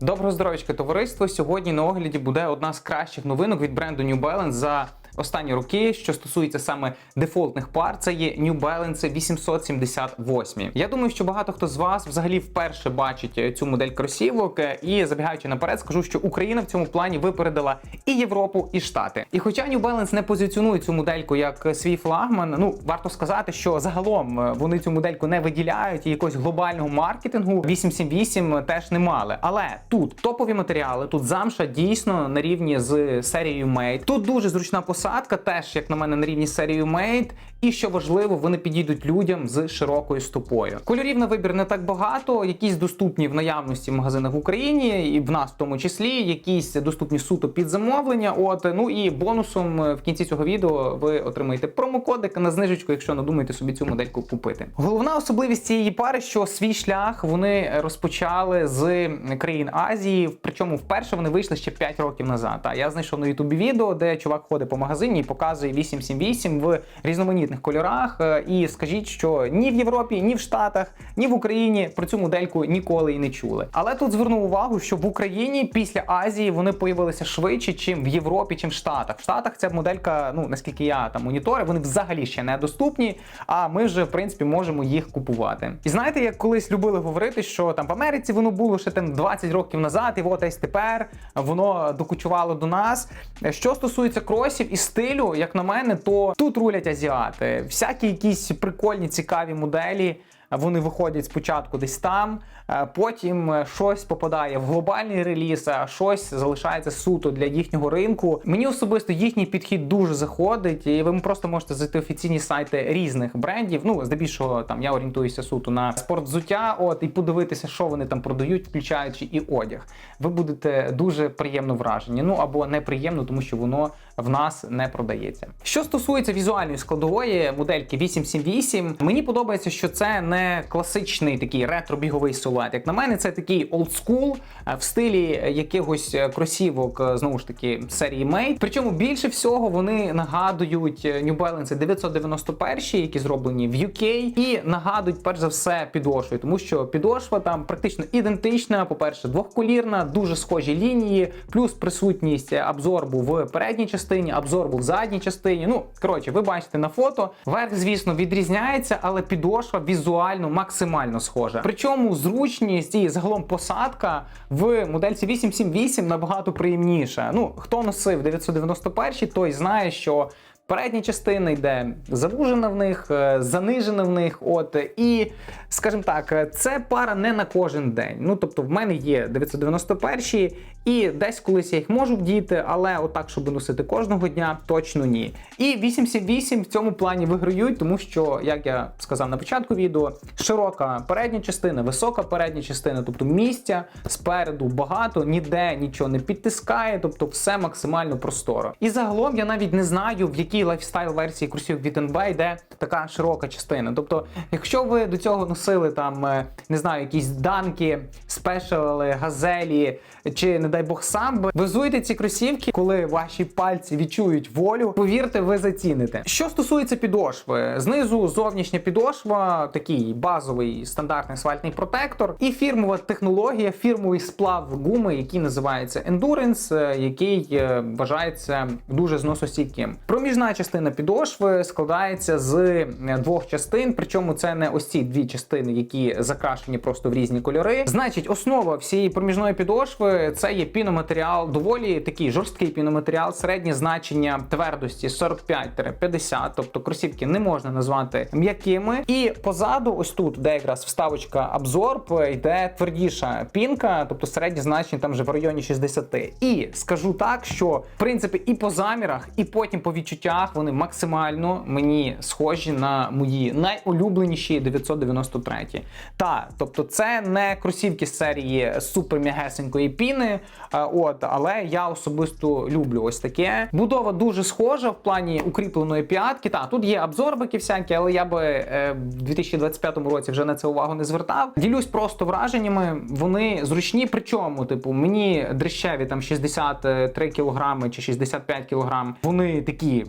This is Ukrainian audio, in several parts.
Доброго здоров'ячка, товариство. Сьогодні на огляді буде одна з кращих новинок від бренду New Balance за останні роки, що стосується саме дефолтних пар. Це є New Balance 878. Я думаю, що багато хто з вас взагалі вперше бачить е, цю модель кросівок. е, І забігаючи наперед, скажу, що Україна в цьому плані випередила і Європу, і Штати. І хоча New Balance не позиціонує цю модельку як свій флагман, ну варто сказати, що загалом е, вони цю модельку не виділяють і якогось глобального маркетингу 878 теж не мали. Але тут топові матеріали, тут замша дійсно на рівні з серією Made. Тут дуже зручна посадка, теж як на мене на рівні з серією Made. І що важливо, вони підійдуть людям з широкою стопою. Кольорів на вибір не так багато, якісь доступні в наявності в магазинах в Україні, і в нас в тому числі, якісь доступні суто під замовлення. От ну і бонусом е, в кінці цього відео ви отримаєте промокодик на знижечку, якщо надумаєте собі цю модельку купити. Головна особливість цієї пари, що свій шлях вони розпочали з країн Азії. Причому вперше вони вийшли ще 5 років назад. А я знайшов на Ютубі відео, де чувак ходить по магазині і показує 878 в різноманітних кольорах. Е, І скажіть, що ні в Європі, ні в Штатах, ні в Україні про цю модельку ніколи і не чули. Але тут звернув увагу, що в Україні після Азії вони появилися швидше, чим в Європі, чим в Штатах. В Штатах ця моделька, ну наскільки я там моніторив, вони взагалі ще не доступні. А ми вже в принципі можемо їх купувати. І знаєте, як колись любили говорити, що там в Америці воно було ще там 20 років назад, і от ось тепер воно докучувало до нас. Що стосується кросів і стилю, як на мене, то тут рулять азіати. Всякі якісь прикольні, цікаві моделі. Вони виходять спочатку десь там, е, потім е, щось попадає в глобальний реліз, а щось залишається суто для їхнього ринку. Мені особисто їхній підхід дуже заходить, і ви просто можете зайти офіційні сайти різних брендів. Ну, здебільшого там я орієнтуюся суто на спортзуття, от і подивитися, що вони там продають, включаючи і одяг. Ви будете дуже приємно вражені. Ну або неприємно, тому що воно в нас не продається. Що стосується візуальної складової модельки 878, мені подобається, що це не класичний такий ретро-біговий силует. Як на мене, це такий олдскул е, в стилі якихось е, кросівок, е, знову ж таки, серії Made. Причому більше всього вони нагадують New Balance 991, які зроблені в UK, і нагадують перш за все підошвою, тому що підошва там практично ідентична. По-перше, двохколірна, дуже схожі лінії, плюс присутність абзорбу в передній частині, абзорбу в задній частині. Ну коротше, ви бачите на фото. Верх, звісно, відрізняється, але підошва візуально максимально схожа. Причому зручність і загалом посадка в модельці 878 набагато приємніша. Ну хто носив 991, той знає, що. Передня частина йде завужена в них, е, занижена в них. От і скажімо так, е, це пара не на кожен день. Ну тобто, в мене є 991 і десь колись я їх можу вдіти, але отак, щоб носити кожного дня, точно ні. І 878 в цьому плані виграють, тому що, як я сказав на початку відео, широка передня частина, висока передня частина, тобто місця спереду багато, ніде нічого не підтискає, тобто все максимально просторо. І загалом я навіть не знаю, в якій лайфстайл версії курсів від NB йде така широка частина. Тобто, якщо ви до цього носили там, е, не знаю, якісь данки, спешали, газелі чи, не дай Бог, самби, визуйте ці кросівки, коли ваші пальці відчують волю. Повірте, ви заціните. Що стосується підошви, знизу зовнішня підошва, такий базовий стандартний асфальтний протектор, і фірмова технологія, фірмовий сплав гуми, який називається Endurance, е, який е, вважається дуже зносостійким. Проміжна частина підошви складається з е, двох частин, причому це не ось ці дві частини, які закрашені просто в різні кольори. Значить, основа всієї проміжної підошви це є піноматеріал, доволі такий жорсткий піноматеріал, середнє значення твердості 45-50, тобто кросівки не можна назвати м'якими. І позаду, ось тут, де якраз вставочка абзорб, йде твердіша пінка, тобто середнє значення там вже в районі 60. І скажу так, що в принципі і по замірах, і потім по відчуттях вони максимально мені схожі на мої найулюбленіші 993. Та, тобто, це не кросівки з серії супер м'ягесенької піни. е, От, але я особисто люблю ось таке. Будова дуже схожа в плані укріпленої п'ятки. Та тут є абзорбики всякі, але я би е, в 2025 році вже на це увагу не звертав. Ділюсь просто враженнями. Вони зручні. Причому, типу, мені дрищеві там 63 кг чи 65 кг. Вони такі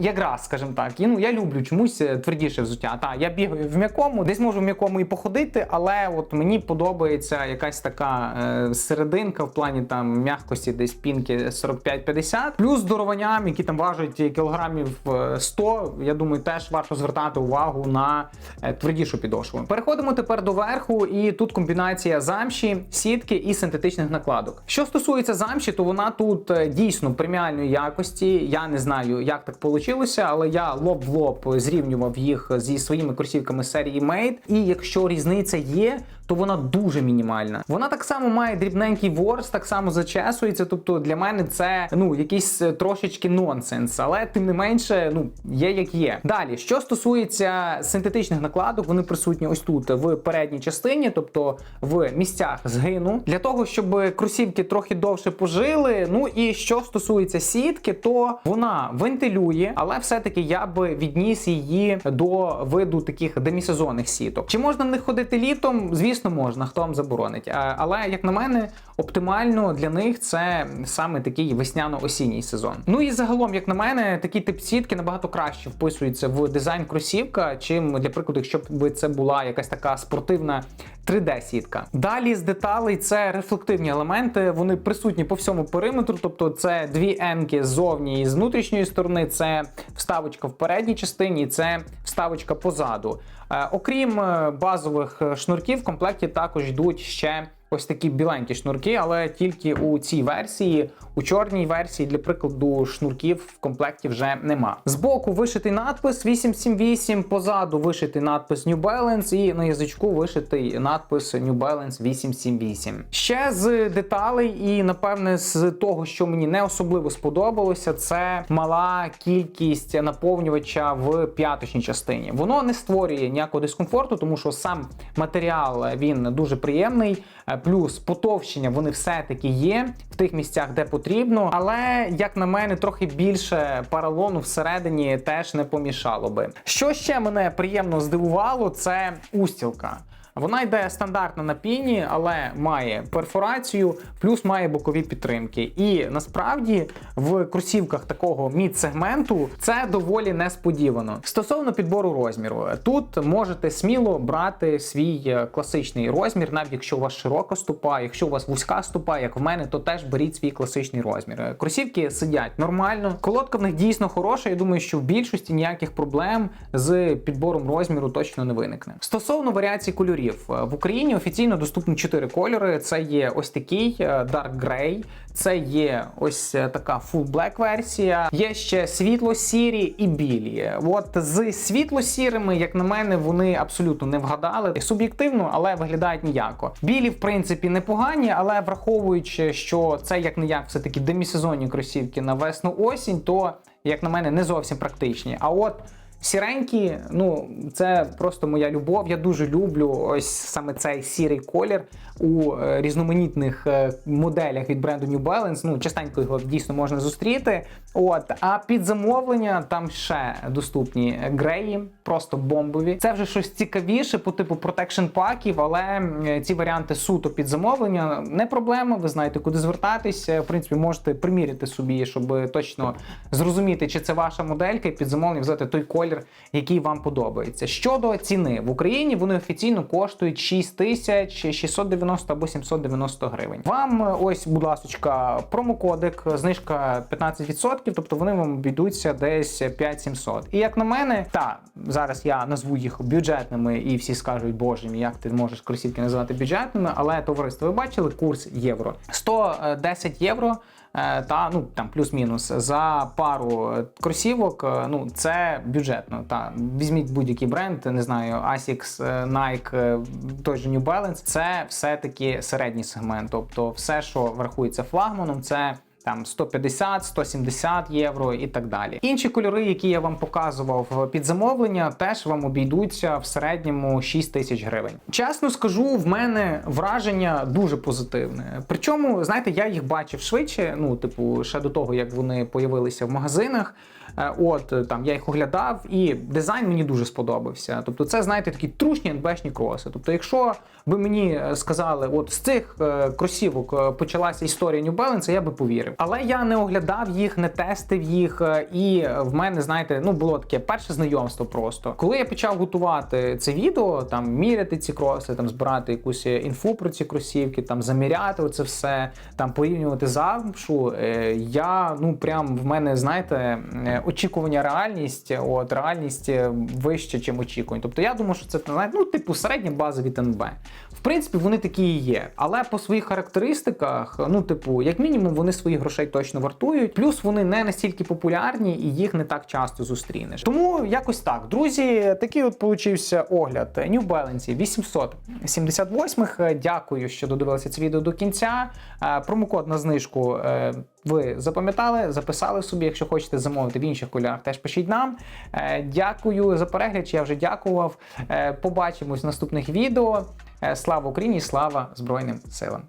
якраз, скажімо так. І, ну, я люблю чомусь е, твердіше взуття. Та, я бігаю в м'якому, десь можу в м'якому і походити, але от мені подобається якась така е, серединка в плані там м'якості, десь пінки 45-50. Плюс здорованням, які там важать кілограмів е, 100, я думаю, теж варто звертати увагу на е, твердішу підошву. Переходимо тепер до верху, і тут комбінація замші, сітки і синтетичних накладок. Що стосується замші, то вона тут е, дійсно преміальної якості. Я не знаю, як так вийшло, але я лоб в лоб зрівнював їх зі своїми кросівками серії Made. І якщо різниця є, то вона дуже мінімальна. Вона так само має дрібненький ворс, так само зачесується. Тобто для мене це ну якийсь е, трошечки нонсенс, але тим не менше, ну є як є. Далі, що стосується синтетичних накладок, вони присутні ось тут в передній частині, тобто в місцях згину, для того, щоб кросівки трохи довше пожили. Ну і що стосується сітки, то вона вентилює, але все-таки я би відніс її до виду таких демісезонних сіток. Чи можна в них ходити літом? Звісно, можна, хто вам заборонить. Але як на мене, оптимально для них це саме такий весняно-осінній сезон. Ну і загалом, як на мене, такий тип сітки набагато краще вписується в дизайн кросівка, чим для прикладу, якщо б це була якась така спортивна 3D-сітка. Далі з деталей це рефлективні елементи. Вони присутні по всьому периметру, тобто це дві енки ззовні і з внутрішньої сторони, це вставочка в передній частині, це вставочка позаду. Е, окрім е, базових е, шнурків, в комплекті також йдуть ще. Ось такі біленькі шнурки, але тільки у цій версії, у чорній версії, для прикладу, шнурків в комплекті вже нема. Збоку вишитий надпис 878, позаду вишитий надпис New Balance і на язичку вишитий надпис New Balance 878. Ще з деталей, і напевне з того, що мені не особливо сподобалося, це мала кількість наповнювача в п'яточній частині. Воно не створює ніякого дискомфорту, тому що сам матеріал він дуже приємний. Е, Плюс потовщення вони все-таки є в тих місцях, де потрібно. Але як на мене, трохи більше паралону всередині теж не помішало би. Що ще мене приємно здивувало, це устілка. Вона йде стандартно на піні, але має перфорацію, плюс має бокові підтримки. І насправді в кросівках такого мід-сегменту це доволі несподівано. Стосовно підбору розміру, тут можете сміло брати свій е, класичний розмір, навіть якщо у вас широка ступа, якщо у вас вузька ступа, як в мене, то теж беріть свій класичний розмір. Кросівки сидять нормально. Колодка в них дійсно хороша. Я думаю, що в більшості ніяких проблем з підбором розміру точно не виникне. Стосовно варіацій кольорів, е, в Україні офіційно доступні 4 кольори. Це є ось такий е, Dark Grey, це є ось е, така Full Black версія. Є ще світло-сірі і білі. От з світло-сірими, як на мене, вони абсолютно не вгадали. Суб'єктивно, але виглядають ніяко. Білі, в принципі, непогані, але враховуючи, що це як не як все таки демісезонні кросівки на весну осінь, то як на мене не зовсім практичні. А от Сіренькі, ну це просто моя любов. Я дуже люблю ось саме цей сірий колір у е, різноманітних е, моделях від бренду New Balance. Ну, частенько його дійсно можна зустріти. От, а під замовлення там ще доступні греї, просто бомбові. Це вже щось цікавіше по типу протекшн паків, але ці варіанти суто під замовлення не проблема. Ви знаєте, куди звертатися. В принципі, можете приміряти собі, щоб точно зрозуміти, чи це ваша моделька, і під замовлення взяти той колір, який вам подобається. Щодо ціни в Україні, вони офіційно коштують 6690 або 790 гривень. Вам е, ось, будь ласка, промокодик, знижка 15%, тобто вони вам обійдуться десь 5700. І як на мене, та зараз я назву їх бюджетними, і всі скажуть, боже мій, як ти можеш кросівки називати бюджетними, але товариство, ви бачили курс євро 110 євро. Е, Та ну там плюс-мінус за пару е, кросівок. е, Ну це бюджетно. Та візьміть будь-який бренд, не знаю, Asics, Nike, той же New Balance. Це все таки середній сегмент. Тобто, все, що врахується флагманом, це. Там 150, 170 євро і так далі. Інші кольори, які я вам показував під замовлення, теж вам обійдуться в середньому 6 тисяч гривень. Чесно скажу, в мене враження дуже позитивне. Причому, знаєте, я їх бачив швидше. Ну, типу, ще до того, як вони появилися в магазинах. Е, От е, там я їх оглядав, і дизайн мені дуже сподобався. Тобто, це знаєте такі трушні НБшні кроси. Тобто, якщо ви мені е, сказали, от з цих кросівок почалася історія New Balance, я би повірив. Але я не оглядав їх, не тестив їх, і в мене, знаєте, ну було таке перше знайомство просто. Коли я почав готувати це відео, там міряти ці кроси, там збирати якусь інфу про ці кросівки, там заміряти оце все, там порівнювати замшу, я ну прям в мене, знаєте, очікування реальність, от реальність е, вище, ніж очікування. Тобто я думаю, що це ну, типу середня база від НБ. В принципі, вони такі і є. Але по своїх характеристиках, ну, типу, як мінімум, вони своїх грошей точно вартують. Плюс вони не настільки популярні і їх не так часто зустрінеш. Тому якось так, друзі, такий от получився огляд New Balance 878. Дякую, що додивилися це відео до кінця. Е, Промокод на знижку. Ви запам'ятали, записали собі. Якщо хочете замовити в інших кольорах, теж пишіть нам. Е, Дякую за перегляд. Я вже дякував. Е, Побачимось в наступних відео. Е, Слава Україні! Слава Збройним силам!